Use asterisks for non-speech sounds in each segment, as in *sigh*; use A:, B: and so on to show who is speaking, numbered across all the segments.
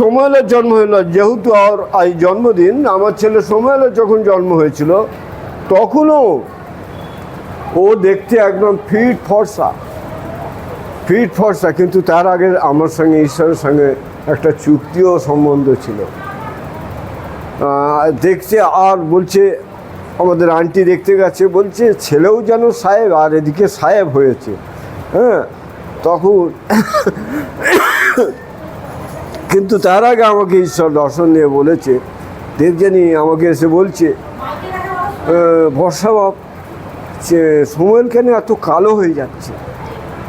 A: সময়ের জন্ম হলো যেহেতু আর এই জন্মদিন, আমার ছেলে সময়ের যখন জন্ম হয়েছিল, তখনও ও দেখতে একদম ফিট ফর্সা। ফিট ফর্সা, কিন্তু তার আগে আমার সঙ্গে, ঈশ্বরের সঙ্গে একটা চুক্তিও সম্বন্ধ ছিল। দেখছে আর বলছে, আমাদের আন্টি দেখতে গেছে, বলছে, ছেলেও যেন সাহেব, আর এদিকে সাহেব হয়েছে। হ্যাঁ তখন কিন্তু তার আগে আমাকে ঈশ্বর দর্শন দিয়ে বলেছে দেখজানি আমাকে এসে বলছে আহ, বর্ষা বাপ যে সময়ের কেন এত কালো হয়ে যাচ্ছে?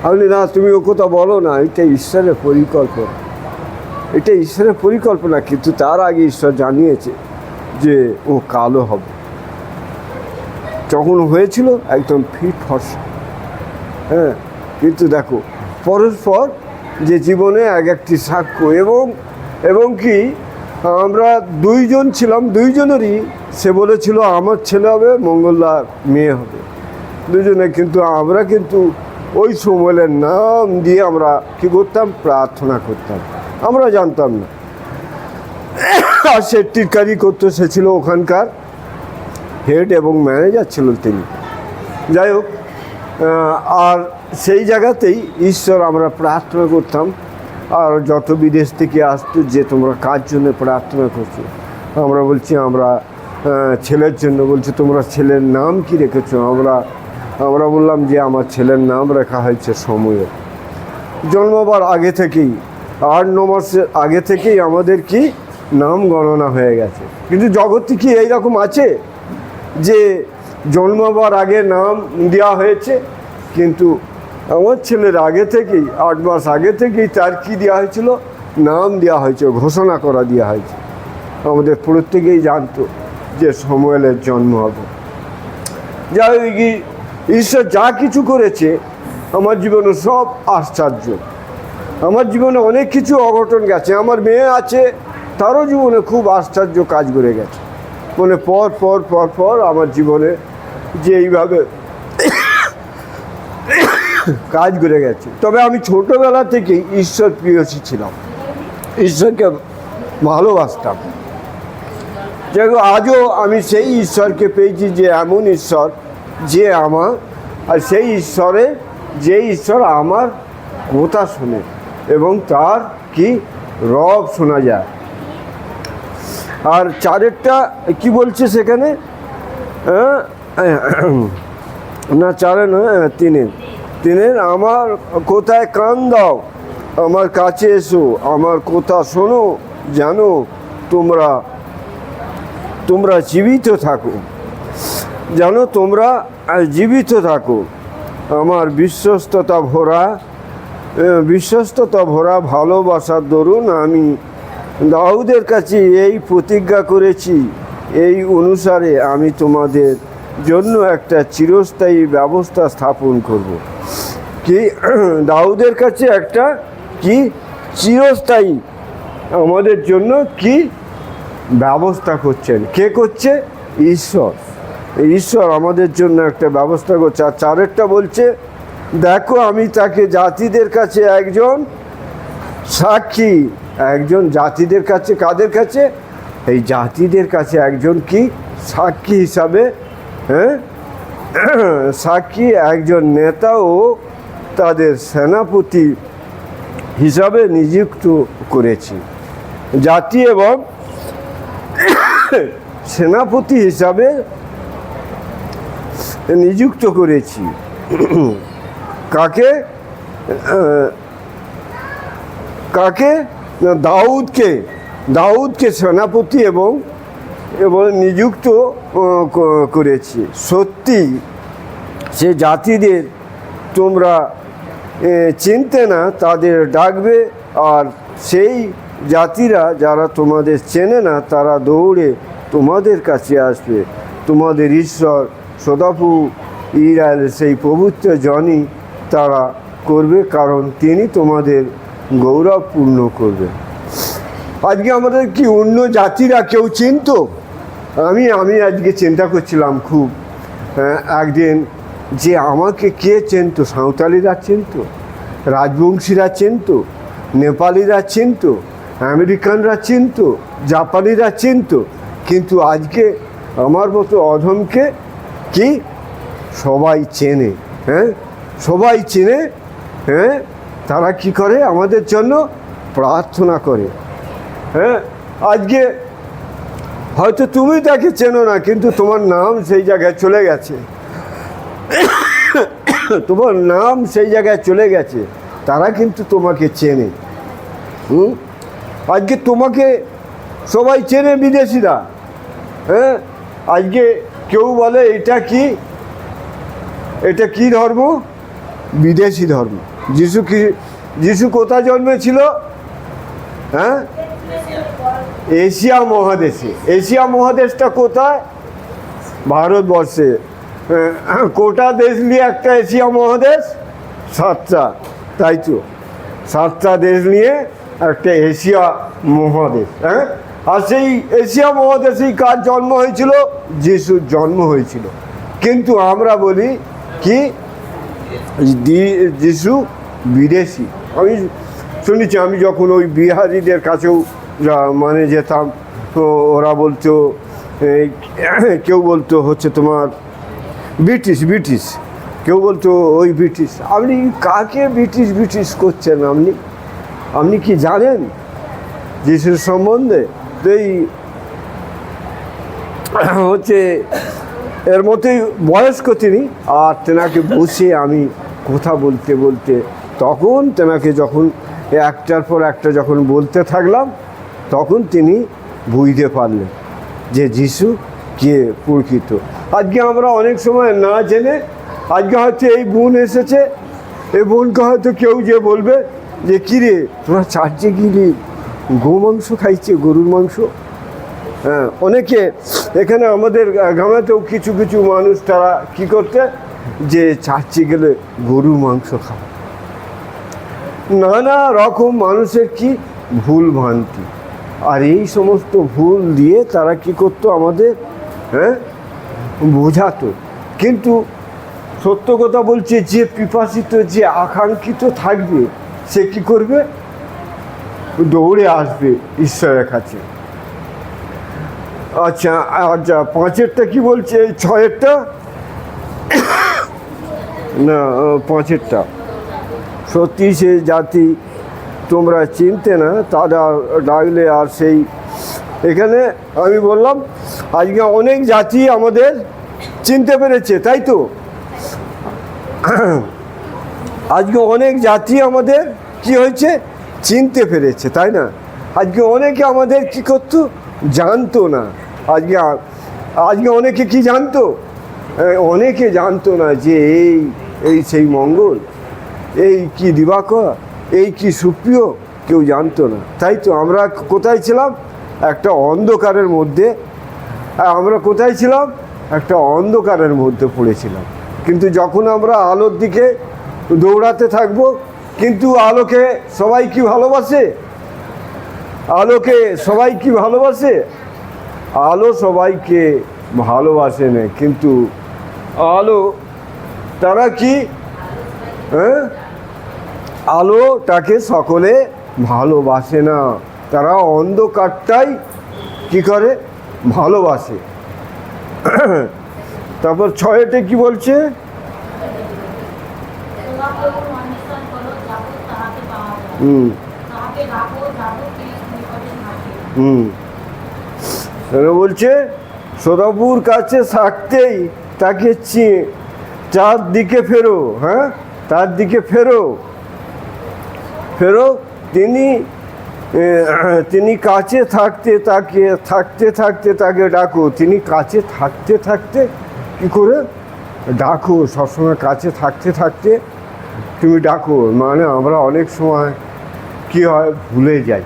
A: বলি, না তুমি ও কথা বলো না এটা ঈশ্বরের পরিকল্পনা। এটা ঈশ্বরের পরিকল্পনা কিন্তু তার আগে ঈশ্বর জানিয়েছে যে ও কালো হবে। যখন হয়েছিল একদম ফিট ফর্সা। হ্যাঁ কিন্তু দেখো পরস্পর যে জীবনে এক একটি সাক্ষ্য। এবং এবং কি, আমরা দুইজন ছিলাম, দুইজনেরই সে বলেছিল, আমার ছেলে হবে মঙ্গলবার মেয়ে হবে। দুজনে কিন্তু, আমরা কিন্তু ওই সময়ের নাম দিয়ে আমরা কি করতাম? প্রার্থনা করতাম। আমরা জানতাম না। আর সে টিটকারি করতে, সে ছিল ওখানকার হেড এবং ম্যানেজার ছিল তিনি। যাই হোক আর সেই জায়গাতেই ঈশ্বর আমরা প্রার্থনা করতাম। আর যত বিদেশ থেকে আসতো, যে তোমরা কার জন্য প্রার্থনা করছ? আমরা বলছি, আমরা ছেলের জন্য বলছি, তোমরা ছেলের নাম কি রেখেছো? আমরা আমরা বললাম যে আমার ছেলের নাম রাখা হয়েছে সময় জন্মবার আগে থেকেই আট ন মাসের আগে থেকেই আমাদের কি নাম গণনা হয়ে গেছে। কিন্তু জগৎটি কি এইরকম আছে যে জন্মবার আগে নাম দেওয়া হয়েছে? কিন্তু আমার ছেলের আগে থেকেই, আট মাস আগে থেকেই তার কি দেওয়া হয়েছিল, নাম দেওয়া হয়েছে, ঘোষণা করা দেওয়া হয়েছে। আমাদের প্রত্যেকেই জানতো যে সময়ের জন্ম হবে। যাই হোক ঈশ্বর যা কিছু করেছে, আমার জীবনে সব আশ্চর্য। আমার জীবনে অনেক কিছু অঘটন গেছে, আমার মেয়ে আছে, তারও জীবনে খুব আশ্চর্য কাজ করে গেছে। মানে পর পর পর পর আমার জীবনে যে এইভাবে কাজ করে গেছে। তবে আমি ছোটোবেলা থেকেই ঈশ্বর প্রিয়সী ছিলাম। ঈশ্বরকে ভালোবাসতাম। দেখো আজও আমি সেই ঈশ্বরকে পেয়েছি যে এমন ঈশ্বর যে আমার আর সেই ঈশ্বরে যে ঈশ্বর আমার কথা শোনে এবং তার কি রব শোনা যায়। আর চারেরটা কি বলছে সেখানে? না চারে নয় হ্যাঁ, তিনের আমার কোথায় কান দাও, আমার কাছে এসো, আমার কথা শোনো, জানো, তোমরা তোমরা জীবিত থাকো। জানো, তোমরা জীবিত থাকো। আমার বিশ্বস্ততা ভরা বিশ্বস্ততা ভরা ভালোবাসার দরুন আমি দাউদের কাছে এই প্রতিজ্ঞা করেছি। এই অনুসারে আমি তোমাদের জন্য একটা চিরস্থায়ী ব্যবস্থা স্থাপন করব। কি? *clears throat* দাউদের কাছে একটা কি চিরস্থায়ী আমাদের জন্য কি ব্যবস্থা করছেন? কে করছে? ঈশ্বর। ঈশ্বর আমাদের জন্য একটা ব্যবস্থা করছে। আর চারেরটা বলছে, দেখো, আমি তাকে জাতিদের কাছে একজন সাক্ষী। একজন জাতিদের কাছে, কাদের কাছে? এই জাতিদের কাছে একজন কি সাক্ষী হিসাবে হ্যাঁ? *clears throat* সাক্ষী একজন নেতা ও তাদের সেনাপতি হিসাবে নিযুক্ত করেছি। জাতি এবং সেনাপতি হিসাবে নিযুক্ত করেছি। কাকে? কাকে? দাউদকে। দাউদকে সেনাপতি এবং এবং নিযুক্ত করেছি। সত্যি সে জাতিদের তোমরা চিনতে না তাদের ডাকবে আর সেই জাতিরা যারা তোমাদের চেনে না তারা দৌড়ে তোমাদের কাছে আসবে। তোমাদের ঈশ্বর সদাপু ইরাল সেই পবিত্র জনই তারা করবে কারণ তিনি তোমাদের গৌরব পূর্ণ করবে আজকে আমাদের কি অন্য জাতিরা কেউ চিনত? আমি আমি আজকে চিন্তা করছিলাম খুব। হ্যাঁ, একদিন যে আমাকে কে চেনতো? সাঁওতালিরা চিনত? রাজবংশীরা চিনত? নেপালিরা চিনত? আমেরিকানরা চিনত? জাপানিরা চিনত? কিন্তু আজকে আমার মতো অধমকে কি? সবাই চেনে হ্যাঁ? সবাই চেনে হ্যাঁ? তারা কি করে? আমাদের জন্য প্রার্থনা করে হ্যাঁ? আজকে হয়তো তুমি তাকে চেনো না, কিন্তু তোমার নাম সেই জায়গায় চলে গেছে। *coughs* তোমার নাম সেই জায়গায় চলে গেছে, তারা কিন্তু তোমাকে চেনে। হুম? আজকে তোমাকে সবাই চেনে বিদেশিরা। হ্যাঁ? আজকে কেউ বলে, এটা কি? এটা কি ধর্ম? বিদেশি ধর্ম। যিশু কি, যিশু কোথায় জন্মেছিল? হ্যাঁ? এশিয়া মহাদেশে। এশিয়া মহাদেশটা কোথায়? ভারতবর্ষে। কোটা দেশ নিয়ে একটা এশিয়া মহাদেশ, সাতটা, তাই তো? সাতটা দেশ নিয়ে একটা এশিয়া মহাদেশ হ্যাঁ? আর সেই এশিয়া মহাদেশেই কার জন্ম হয়েছিল? যিশুর জন্ম হয়েছিল। কিন্তু আমরা বলি কি? যিশু বিদেশি। আমি শুনেছি, আমি যখন ওই বিহারিদের কাছেও মানে যেতাম, তো ওরা বলতো কেউ বলতো হচ্ছে তোমার ব্রিটিশ ব্রিটিশ। কেউ বলতো, ওই ব্রিটিশ। আপনি কাকে ব্রিটিশ ব্রিটিশ করছেন আপনি? আপনি কি জানেন যিশুর সম্বন্ধে? তো এই *clears throat* হচ্ছে, এর মতোই বয়স্ক তিনি। আর তেনাকে বসে আমি কথা বলতে বলতে তখন তেনাকে যখন একটার পর একটা যখন বলতে থাকলাম, তখন তিনি বুঝতে পারলেন যে যিশু কে প্রকৃত। আজকে আমরা অনেক সময় না জেনে আজকে হয়তো এই বোন এসেছে, এই বোনকে হয়তো কেউ যে বলবে যে, কিরে, তোরা চার্চে গিয়ে গো মাংস খাইছে, গরুর মাংস? হ্যাঁ অনেকে এখানে আমাদের গ্রামেতেও কিছু কিছু মানুষ তারা কি করতে, যে চার্চে গেলে গরুর মাংস খায়। নানা রকম মানুষের কি ভুল ভ্রান্তি। আর এই সমস্ত ভুল দিয়ে তারা কি করতো আমাদের হ্যাঁ বোঝাতো। কিন্তু সত্য কথা বলছে যে পিপাসিত, যে আকাঙ্ক্ষিত থাকবে, সে কি করবে? দৌড়ে আসবে ঈশ্বরের কাছে। আচ্ছা আচ্ছা পাঁচেরটা কি বলছে? এই ছয়েরটা? না পাঁচেরটা। সত্যি সে জাতি তোমরা চিনতে না, তারা ডাকলে আর সেই, এখানে আমি বললাম আজকে অনেক জাতি আমাদের চিনতে পেরেছে, তাই তো? আজকে অনেক জাতি আমাদের কি হয়েছে? চিনতে পেরেছে, তাই না? আজকে অনেকে আমাদের কি করতো? জানতো না। আজকে আজকে অনেকে কি জানতো? অনেকে জানতো না যে এই এই সেই মঙ্গল, এই কি দিবাকর, এই কি সুপ্রিয়, কেউ জানতো না। তাই তো আমরা কোথায় ছিলাম? একটা অন্ধকারের মধ্যে আমরা কোথায় ছিলাম? একটা অন্ধকারের মধ্যে পড়েছিলাম। কিন্তু যখন আমরা আলোর দিকে দৌড়াতে থাকব, কিন্তু আলোকে সবাই কি ভালোবাসে? আলোকে সবাই কি ভালোবাসে? আলো সবাইকে ভালোবাসে না, কিন্তু আলো, তারা কি? হ্যাঁ? আলোটাকে সকলে ভালোবাসে না। তারা অন্ধকারটাই কি করে? ভালোবাসে তারপর ছয়েতে কি বলছে। হুম। হুম বলছে, সদাপুর কাছে থাকতেই তাকে চিয়ে চার দিকে ফেরো হ্যাঁ তার দিকে ফেরো ফেরো, তিনি তিনি কাছে থাকতে তাকে, থাকতে থাকতে তাকে ডাকো। তিনি কাছে থাকতে থাকতে কি করে? ডাকো, সবসময় কাছে থাকতে থাকতে তুমি ডাকো। মানে আমরা অনেক সময় কি হয়? ভুলে যাই।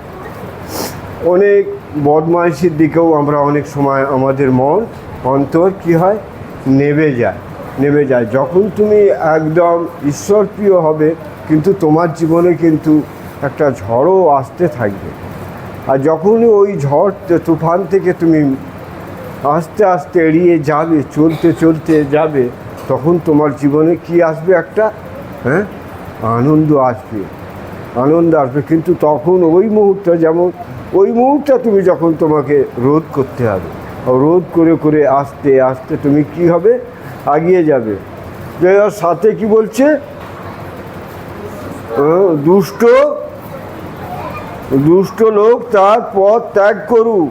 A: অনেক বদমাইশির দিকেও আমরা অনেক সময় আমাদের মন, অন্তর কি হয়? নেবে যায় নেবে যায়। যখন তুমি একদম ঈশ্বরপ্রিয় হবে, কিন্তু তোমার জীবনে কিন্তু একটা ঝড়ও আসতে থাকবে। আর যখনই ওই ঝড় তুফান থেকে তুমি আস্তে আস্তে এড়িয়ে যাবে, চলতে চলতে যাবে, তখন তোমার জীবনে কি আসবে একটা? হ্যাঁ? আনন্দ আসবে। আনন্দ আসবে। কিন্তু তখন ওই মুহূর্তে যেমন, ওই মুহূর্তে তুমি যখন তোমাকে রোধ করতে হবে রোধ করে করে আসতে আসতে তুমি কি হবে? আগিয়ে যাবে। সাথে কি বলছে? দুষ্ট দুষ্ট লোক তার পথ ত্যাগ করুক,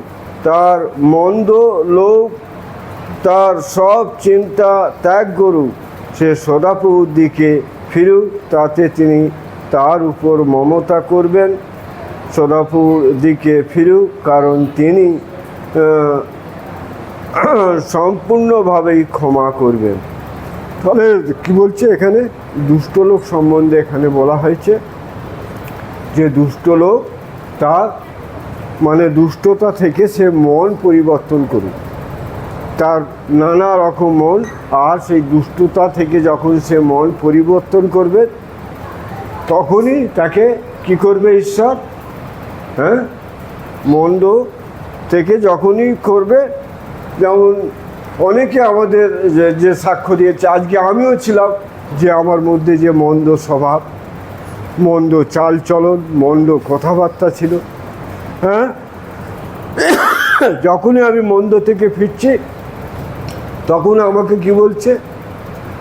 A: তার মন্দ লোক তার সব চিন্তা ত্যাগ করুক। সে সদাপ্রভুর দিকে ফিরুক, তাতে তিনি তার উপর মমতা করবেন। সদাপুর দিকে ফিরুক, কারণ তিনি সম্পূর্ণভাবেই ক্ষমা করবেন। তাহলে কি বলছে এখানে? দুষ্ট লোক সম্বন্ধে এখানে বলা হয়েছে যে দুষ্ট লোক তার মানে দুষ্টতা থেকে সে মন পরিবর্তন করুক। তার নানা রকম মন, আর সেই দুষ্টতা থেকে যখন সে মন পরিবর্তন করবে, তখনই তাকে কি করবে ঈশ্বর? হ্যাঁ? মন্দ থেকে যখনই করবে, যেমন অনেকে আমাদের যে যে সাক্ষ্য দিয়েছে, আজকে আমিও ছিলাম যে আমার মধ্যে যে মন্দ স্বভাব মন্দ চালচলন, মন্দ কথাবার্তা ছিল হ্যাঁ? যখনই আমি মন্দ থেকে ফিরছি, তখন আমাকে কি বলছে?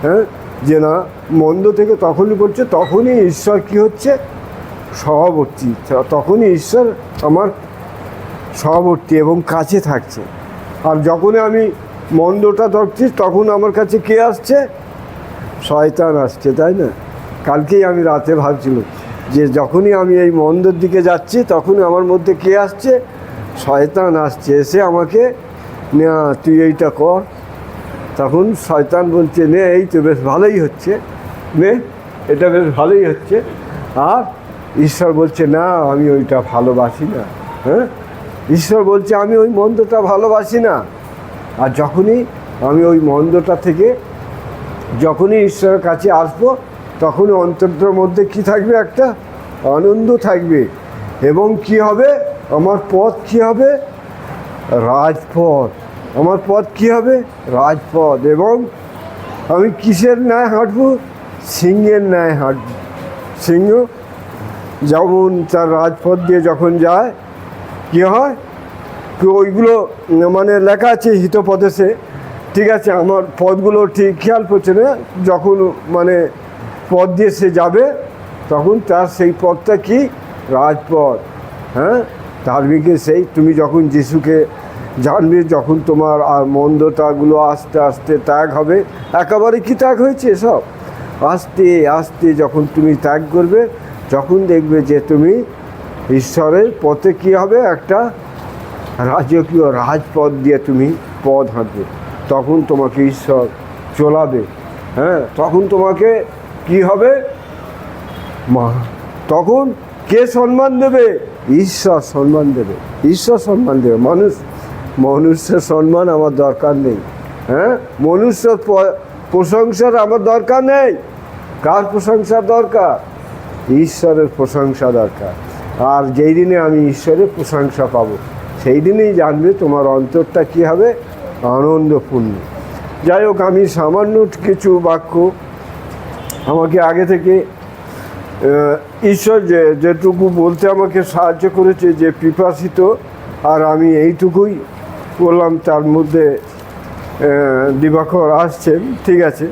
A: হ্যাঁ? যে না, মন্দ থেকে তখনই বলছে, তখনই ঈশ্বর কি হচ্ছে? সহবর্তী, তখনই ঈশ্বর আমার সহবর্তী এবং কাছে থাকছে। আর যখনই আমি মন্দটা ধরছি, তখন আমার কাছে কে আসছে? শয়তান আসছে, তাই না? কালকেই আমি রাতে ভাবছিলাম যে যখনই আমি এই মন্দর দিকে যাচ্ছি, তখনই আমার মধ্যে কে আসছে? শয়তান আসছে, এসে আমাকে, না, তুই এইটা কর। তখন শয়তান বলছে, নে, এই তো বেশ ভালোই হচ্ছে। নে, এটা বেশ ভালোই হচ্ছে। আর ঈশ্বর বলছে, না, আমি ওইটা ভালোবাসি না। হ্যাঁ? ঈশ্বর বলছে, আমি ওই মন্দটা ভালোবাসি না। আর যখনই আমি ওই মন্দটা থেকে, যখনই ঈশ্বরের কাছে আসব তখনই অন্তরটার মধ্যে কি থাকবে একটা? আনন্দ থাকবে। এবং কি হবে? আমার পথ কি হবে? রাজপথ। আমার পথ কি হবে? রাজপথ। এবং আমি কিসের ন্যায় হাঁটবো? সিংহের ন্যায় হাঁটব। সিংহ যেমন তার রাজপথ দিয়ে যখন যায়, কি হয়? তো ওইগুলো মানে লেখা আছে হিতপদেশে। ঠিক আছে, আমার পদগুলো ঠিক খেয়াল করছে না। যখন মানে পথ দিয়ে সে যাবে, তখন তার সেই পথটা কি? রাজপথ। হ্যাঁ? ধার্মিকের সেই তুমি যখন যিশুকে জানবে, যখন তোমার আর মন্দতাগুলো আস্তে আস্তে ত্যাগ হবে, একেবারে কি ত্যাগ হয়েছে সব আস্তে আস্তে যখন তুমি ত্যাগ করবে, যখন দেখবে যে তুমি ঈশ্বরের পথে কি হবে? একটা রাজকীয় রাজপথ দিয়ে তুমি পথ হাঁটবে। তখন তোমাকে ঈশ্বর চলাবে। হ্যাঁ? তখন তোমাকে কি হবে? মা, তখন কে সম্মান দেবে? ঈশ্বর সম্মান দেবে। ঈশ্বর সম্মান দেবে। মানুষ, মনুষ্যের সম্মান আমার দরকার নেই। হ্যাঁ? মনুষ্যর প্রশংসার আমার দরকার নেই। কার প্রশংসা দরকার? ঈশ্বরের প্রশংসা দরকার। আর যেই দিনে আমি ঈশ্বরের প্রশংসা পাবো, সেই দিনেই জানবে তোমার অন্তরটা কী হবে? আনন্দপূর্ণ। যাই হোক, আমি সামান্য কিছু বাক্য আমাকে আগে থেকে ঈশ্বর যে, যেটুকু বলতে আমাকে সাহায্য করেছে যে পিপাসিত, আর আমি এইটুকুই বললাম, তার মধ্যে দিবাকর আসছেন, ঠিক আছে।